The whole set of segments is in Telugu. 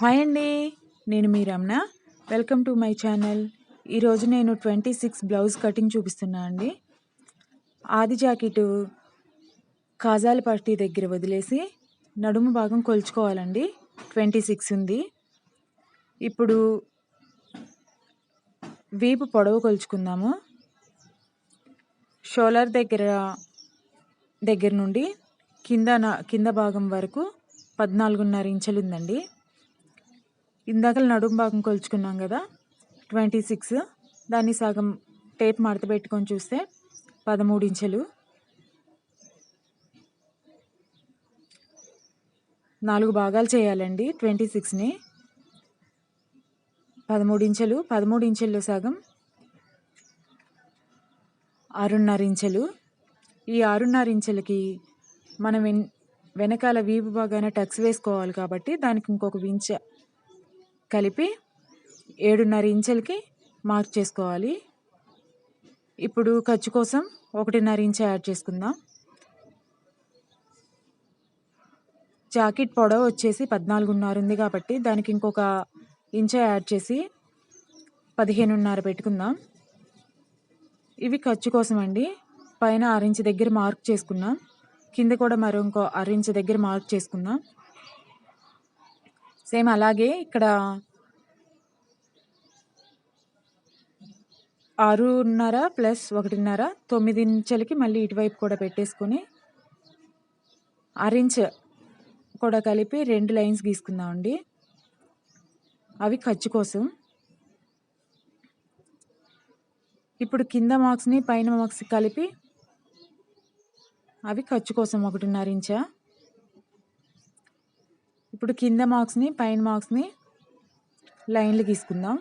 హాయ్ అండి నేను మీ Ramana. Welcome to my channel. ఈరోజు నేను ట్వంటీ సిక్స్ బ్లౌజ్ కటింగ్ చూపిస్తున్నా అండి. ఆది జాకెట్ కాజాల పట్టి దగ్గర వదిలేసి నడుము భాగం కొలుచుకోవాలండి. ట్వంటీ సిక్స్ ఉంది. ఇప్పుడు వీపు పొడవు కొలుచుకుందాము. షోలర్ దగ్గర దగ్గర నుండి కింద కింద భాగం వరకు పద్నాలుగున్నర ఇంచులు ఉందండి ఇందాక నడుము భాగం కొలుచుకున్నాం కదా ట్వంటీ సిక్స్ దాన్ని సగం టేప్ మడత పెట్టుకొని చూస్తే పదమూడు ఇంచెలు. నాలుగు భాగాలు చేయాలండి ట్వంటీ సిక్స్ని పదమూడు ఇంచెలు పదమూడు ఇంచెల్లో సగం ఆరున్నర ఇంచెలు. ఈ ఆరున్నర ఇంచెలకి మనం వెన్ వెనకాల వీపు బాగానే టక్స్ వేసుకోవాలి కాబట్టి దానికి ఇంకొక ఇంచ కలిపి ఏడున్నర ఇంచులకి మార్క్ చేసుకోవాలి. ఇప్పుడు ఖర్చు కోసం ఒకటిన్నర ఇంచ్ యాడ్ చేసుకుందాం. జాకెట్ పొడవు వచ్చేసి పద్నాలుగున్నర ఉంది కాబట్టి దానికి ఇంకొక ఇంచ యాడ్ చేసి పదిహేనున్నర పెట్టుకుందాం. ఇవి ఖర్చు కోసం అండి. పైన ఆరించ్ దగ్గర మార్క్ చేసుకున్నాం. కింద కూడా మరో ఇంకో అరించ్ దగ్గర మార్క్ చేసుకుందాం సేమ్ అలాగే ఇక్కడ ఆరున్నర ప్లస్ ఒకటిన్నర తొమ్మిది ఇంచులకి మళ్ళీ ఇటువైపు కూడా పెట్టేసుకొని అరించ్ కూడా కలిపి రెండు లైన్స్ గీసుకుందామండి. అవి ఖర్చు కోసం. ఇప్పుడు కింద మార్క్స్ని పైన మార్క్స్ కలిపి అవి ఖర్చు కోసం ఒకటిన్నర ఇంచా. ఇప్పుడు కింద మార్క్స్ని పైన మార్క్స్ని లైన్లు గీసుకుందాం.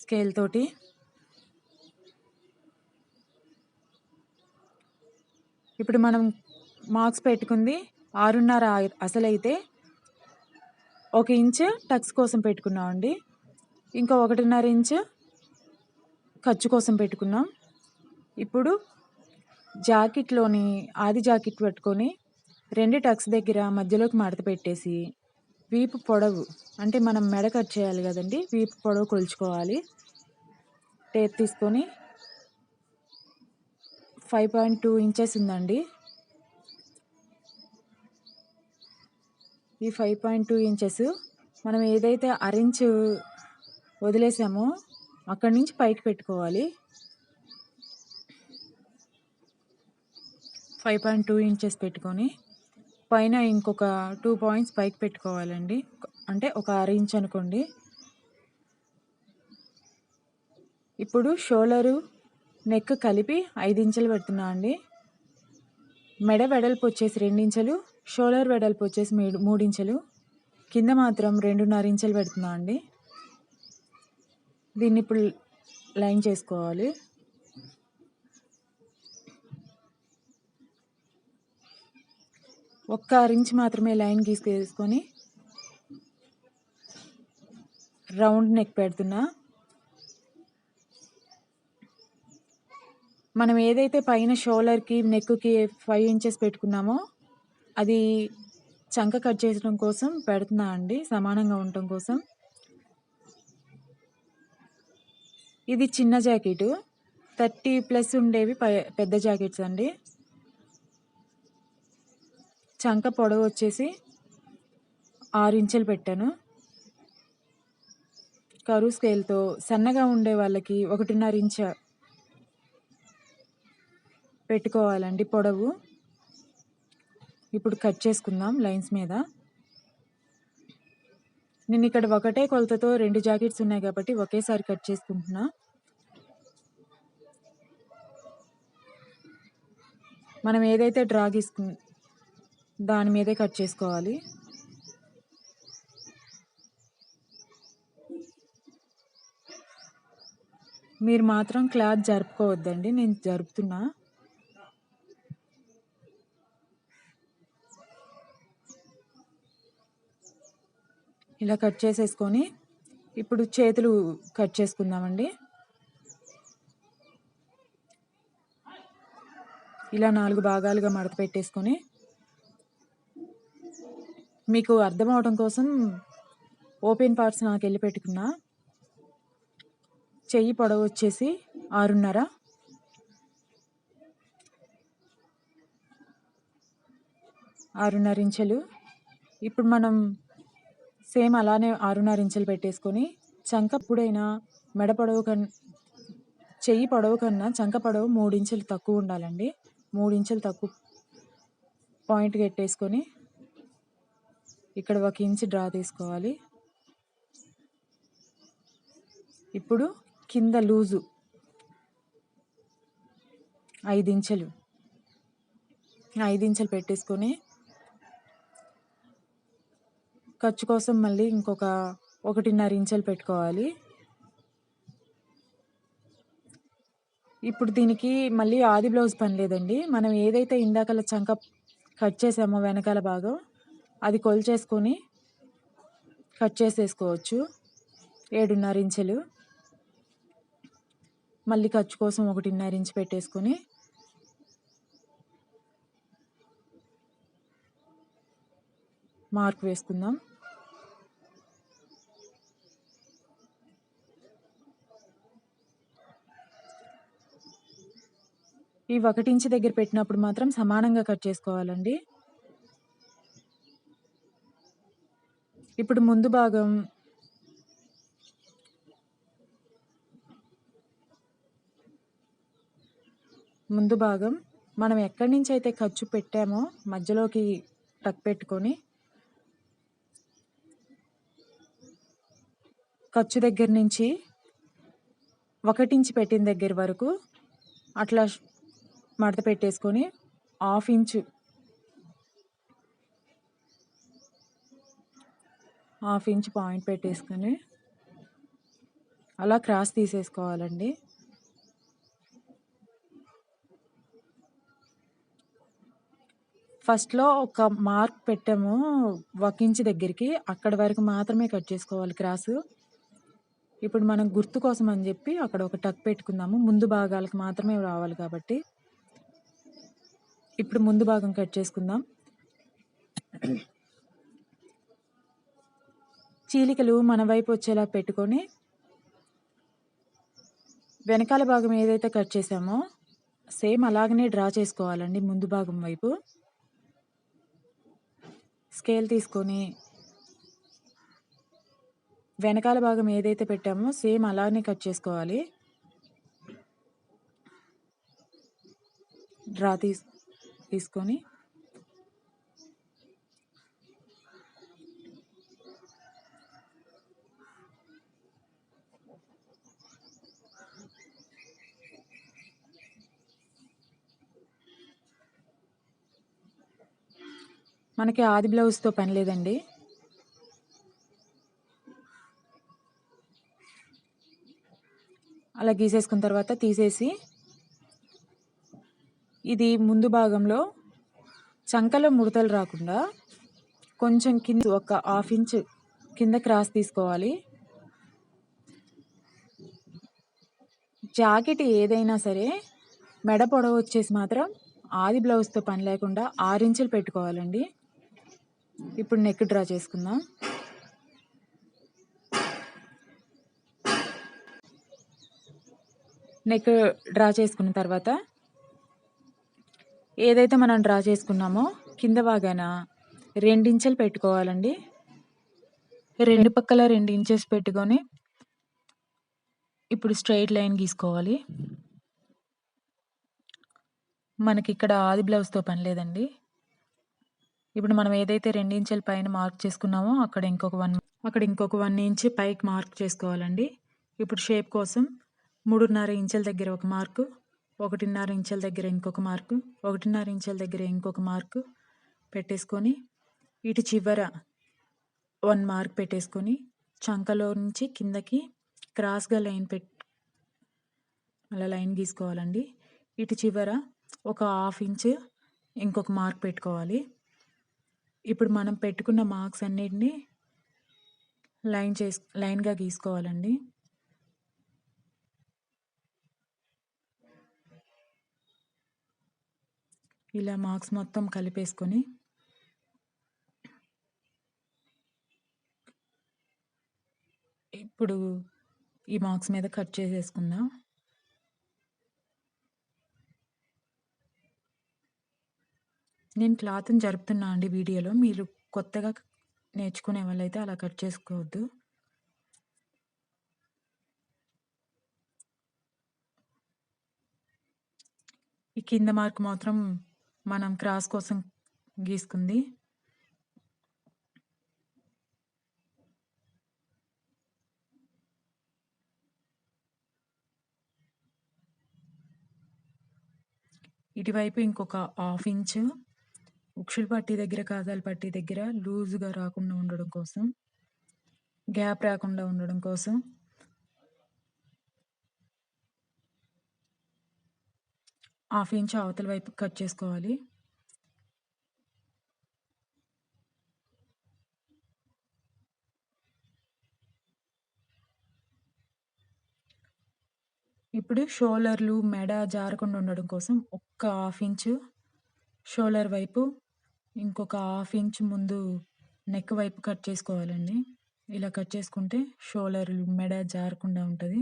స్కేల్ తోటి. ఇప్పుడు మనం మార్క్స్ పెట్టుకుంది ఆరున్నర అసలైతే ఒక ఇంచ్ టక్స్ కోసం పెట్టుకున్నామండి ఇంకా ఒకటిన్నర ఇంచ్ ఖర్చు కోసం పెట్టుకున్నాం. ఇప్పుడు జాకెట్లోని ఆది జాకెట్ పెట్టుకొని రెండు టక్స్ దగ్గర మధ్యలోకి మడత పెట్టేసి వీపు పొడవు అంటే మనం మెడ కట్ చేయాలి కదండి వీపు పొడవు కొలుచుకోవాలి. టేప్ తీసుకొని ఫైవ్ పాయింట్ టూ ఇంచెస్ ఉందండి. ఈ ఫైవ్ పాయింట్ టూ ఇంచెస్ మనం ఏదైతే అరెంజ్ వదిలేసామో అక్కడి నుంచి పైకి పెట్టుకోవాలి. ఫైవ్ పాయింట్ టూ ఇంచెస్ పెట్టుకొని పైన ఇంకొక టూ పాయింట్స్ పైకి పెట్టుకోవాలండి. అంటే ఒక అర ఇంచ్ అనుకోండి. ఇప్పుడు షోలరు నెక్ కలిపి ఐదు ఇంచులు పెడుతున్నా అండి. మెడ వెడల్పు వచ్చేసి రెండించెలు షోలర్ వెడల్పు వచ్చేసి మూడు మూడించెలు కింద మాత్రం రెండున్నర ఇంచెలు పెడుతున్నా అండి. దీన్ని ఇప్పుడు లైన్ చేసుకోవాలి. ఒక్క ఇంచ్ మాత్రమే లైన్ గీసుకొని రౌండ్ నెక్ పెడుతున్నా. మనం ఏదైతే పైన షోల్డర్కి నెక్కి ఫైవ్ ఇంచెస్ పెట్టుకున్నామో అది చంక కట్ చేయడం కోసం పెడుతున్నా అండి సమానంగా ఉండటం కోసం. ఇది చిన్న జాకెట్ థర్టీ ప్లస్ ఉండేవి పెద్ద జాకెట్స్ అండి. చంక పొడవు వచ్చేసి ఆరు ఇంచులు పెట్టాను. కరువు స్కేల్తో సన్నగా ఉండే వాళ్ళకి ఒకటిన్నర ఇంచ పెట్టుకోవాలండి పొడవు. ఇప్పుడు కట్ చేసుకుందాం లైన్స్ మీద. నేను ఇక్కడ ఒకటే కొలతతో రెండు జాకెట్స్ ఉన్నాయి కాబట్టి ఒకేసారి కట్ చేసుకుంటున్నా. మనం ఏదైతే డ్రా గీసుకు దాని మీదే కట్ చేసుకోవాలి. మీరు మాత్రం క్లాత్ జరుపుకోవద్దండి నేను జరుపుతున్నా. ఇలా కట్ చేసేసుకొని ఇప్పుడు చేతులు కట్ చేసుకుందామండి. ఇలా నాలుగు భాగాలుగా మడత పెట్టేసుకొని మీకు అర్థం అవడం కోసం ఓపెన్ పార్ట్స్ నాకు వెళ్ళి పెట్టుకున్నా. చెయ్యి పొడవు వచ్చేసి ఆరున్నర. ఆరున్నర ఇంచెలు. ఇప్పుడు మనం సేమ్ అలానే ఆరున్నర ఇంచెలు పెట్టేసుకొని చంక ఎప్పుడైనా మెడ పొడవు కన్నా చెయ్యి పొడవు కన్నా చంక పొడవు మూడు ఇంచెలు తక్కువ ఉండాలండి. మూడు ఇంచెలు తక్కువ పాయింట్ పెట్టేసుకొని ఇక్కడ ఒక ఇంచు డ్రా తీసుకోవాలి. ఇప్పుడు కింద లూజు ఐదు ఇంచెలు. ఐదు ఇంచులు పెట్టేసుకొని ఖర్చు కోసం మళ్ళీ ఇంకొక ఒకటిన్నర ఇంచెలు పెట్టుకోవాలి. ఇప్పుడు దీనికి మళ్ళీ ఆది బ్లౌజ్ పని లేదండి. మనం ఏదైతే ఇందాకల చంక కట్ చేసామో వెనకాల భాగం అది కొలిచేసుకొని కట్ చేసేసుకోవచ్చు. ఏడున్నర ఇంచులు. మళ్ళీ ఖర్చు కోసం ఒకటిన్నర ఇంచు పెట్టేసుకొని మార్క్ వేసుకుందాం. ఈ ఒకటి ఇంచు దగ్గర పెట్టినప్పుడు మాత్రం సమానంగా కట్ చేసుకోవాలండి. ఇప్పుడు ముందు భాగం. ముందు భాగం. మనం ఎక్కడి నుంచి అయితే ఖర్చు పెట్టామో మధ్యలోకి టక్ పెట్టుకొని ఖర్చు దగ్గర నుంచి ఒకటించి పెట్టిన దగ్గర వరకు అట్లా మడత పెట్టేసుకొని half inch half inch point పెట్టేసుకొని అలా క్రాస్ తీసేసుకోవాలండి. ఫస్ట్లో ఒక మార్క్ పెట్టాము ఒక ఇంచ్ దగ్గరికి అక్కడ వరకు మాత్రమే కట్ చేసుకోవాలి క్రాస్. ఇప్పుడు మనం గుర్తు కోసం అని చెప్పి అక్కడ ఒక టక్ పెట్టుకుందాము. ముందు భాగాలకు మాత్రమే రావాలి కాబట్టి. ఇప్పుడు ముందు భాగం కట్ చేసుకుందాం. చీలికలు మన వైపు వచ్చేలా పెట్టుకొని వెనకాల భాగం ఏదైతే కట్ చేసామో సేమ్ అలాగనే డ్రా చేసుకోవాలండి ముందు భాగం వైపు. స్కేల్ తీసుకొని వెనకాల భాగం ఏదైతే పెట్టామో సేమ్ అలానే కట్ చేసుకోవాలి. డ్రా తీస్ తీసుకొని మనకి ఆది బ్లౌజ్తో పని లేదండి. అలా గీసేసుకున్న తర్వాత తీసేసి ఇది ముందు భాగంలో చంకలో ముడతలు రాకుండా కొంచెం కింద ఒక హాఫ్ ఇంచ్ కింద క్రాస్ తీసుకోవాలి. జాకెట్ ఏదైనా సరే మెడ పొడవు వచ్చేసి మాత్రం ఆది బ్లౌజ్తో పని లేకుండా ఆరు ఇంచులు పెట్టుకోవాలండి. ఇప్పుడు నెక్ డ్రా చేసుకుందాం. నెక్ డ్రా చేసుకున్న తర్వాత ఏదైతే మనం డ్రా చేసుకున్నామో కింద భాగాన రెండించెలు పెట్టుకోవాలండి. రెండు పక్కల రెండు ఇంచెస్ పెట్టుకొని ఇప్పుడు స్ట్రైట్ లైన్ గీసుకోవాలి. మనకి ఇక్కడ ఆది బ్లౌజ్తో పని లేదండి. ఇప్పుడు మనం ఏదైతే రెండు ఇంచెల పైన మార్క్ చేసుకున్నామో అక్కడ ఇంకొక వన్ అక్కడ ఇంకొక వన్ ఇంచ్ పైకి మార్క్ చేసుకోవాలండి. ఇప్పుడు షేప్ కోసం మూడున్నర ఇంచెల దగ్గర ఒక మార్కు ఒకటిన్నర ఇంచెల దగ్గర ఇంకొక మార్కు ఒకటిన్నర ఇంచెల దగ్గర ఇంకొక మార్కు పెట్టేసుకొని ఇటు చివర వన్ మార్క్ పెట్టేసుకొని చంకలో నుంచి కిందకి క్రాస్గా లైన్ పెట్ అలా లైన్ గీసుకోవాలండి. ఇటు చివర ఒక హాఫ్ ఇంచ్ ఇంకొక మార్క్ పెట్టుకోవాలి. ఇప్పుడు మనం పెట్టుకున్న మార్క్స్ అన్నిటినీ లైన్ చేసు లైన్గా గీసుకోవాలండి. ఇలా మార్క్స్ మొత్తం కలిపేసుకొని ఇప్పుడు ఈ మార్క్స్ మీద కట్ చేసేసుకుందాం. నేను క్లాత్‌ని జరుపుతున్నా అండి వీడియోలో. మీరు కొత్తగా నేర్చుకునే వాళ్ళైతే అలా కట్ చేసుకోవద్దు. ఈ కింద మార్క్ మాత్రం మనం క్రాస్ కోసం గీసుకుంది. ఇటువైపు ఇంకొక హాఫ్ ఇంచు ఉక్షుల పట్టీ దగ్గర, కాజాల పట్టీ దగ్గర లూజ్‌గా రాకుండా ఉండడం కోసం, గ్యాప్ రాకుండా ఉండడం కోసం హాఫ్ ఇంచ్ అవతల వైపు కట్ చేసుకోవాలి. ఇప్పుడు షోల్డర్‌లు, మెడ జారకుండా ఉండడం కోసం ఒక్క హాఫ్ ఇంచు షోల్డర్ వైపు, ఇంకొక హాఫ్ ఇంచ్ ముందు నెక్ వైపు కట్ చేసుకోవాలండి. ఇలా కట్ చేసుకుంటే షోల్డర్ మెడ జారకుండా ఉంటుంది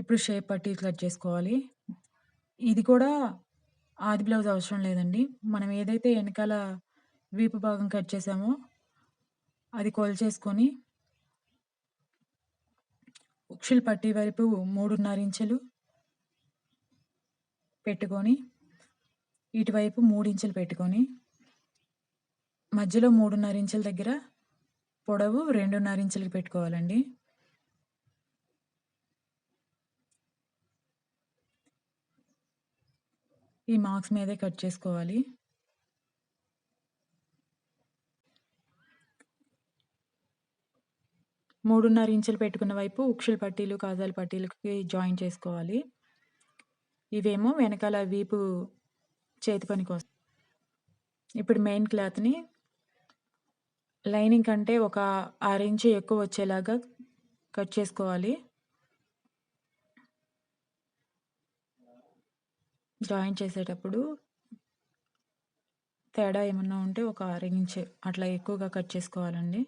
ఇప్పుడు షేప్ పట్టీ కట్ చేసుకోవాలి. ఇది కూడా ఆది బ్లౌజ్ అవసరం లేదండి. మనం ఏదైతే వెనకాల వీపు భాగం కట్ చేసామో అది కొలిచేసుకొని ఉక్షులు పట్టి వైపు 3.5 ఇంచులు పెట్టుకొని, ఇటువైపు 3 ఇంచులు పెట్టుకొని, మధ్యలో 3.5 ఇంచుల దగ్గర పొడవు 2.5 ఇంచులకి పెట్టుకోవాలండి. ఈ మార్క్స్ మీదే కట్ చేసుకోవాలి. మూడున్నర ఇంచులు పెట్టుకున్న వైపు ఉక్షుల పట్టీలు, కాజాల పట్టీలకి జాయిన్ చేసుకోవాలి. ఇవేమో వెనకాల వీపు చేతి పని కోసం. ఇప్పుడు మెయిన్ క్లాత్‌ని లైనింగ్ కంటే ఒక ఆరు ఇంచు ఎక్కువ వచ్చేలాగా కట్ చేసుకోవాలి. జాయిన్ చేసేటప్పుడు తేడా ఏమన్నా ఉంటే ఒక ఆరు ఇంచ్ అట్లా ఎక్కువగా కట్ చేసుకోవాలండి.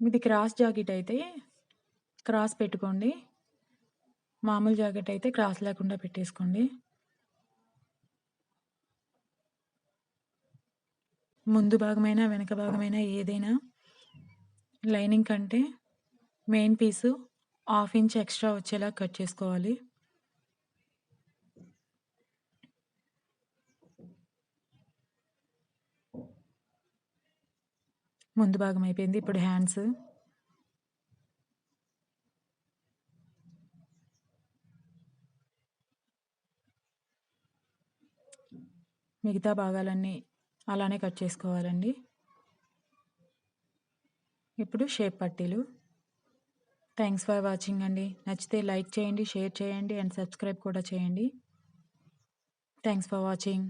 ఇది క్రాస్ జాకెట్ అయితే క్రాస్ పెట్టుకోండి. మామూలు జాకెట్ అయితే క్రాస్ లేకుండా పెట్టేసుకోండి. ముందు భాగమైనా, వెనక భాగమైనా ఏదైనా లైనింగ్ కంటే main piece half inch extra వచ్చేలా కట్ చేసుకోవాలి. ముందు భాగం అయిపోయింది. ఇప్పుడు హ్యాండ్స్. మిగతా భాగాలన్నీ అలానే కట్ చేసుకోవాలండి. ఇప్పుడు షేప్ పట్టీలు. థ్యాంక్స్ ఫర్ వాచింగ్ అండి. నచ్చితే లైక్ చేయండి, షేర్ చేయండి అండ్ సబ్స్క్రైబ్ కూడా చేయండి. Thanks for watching.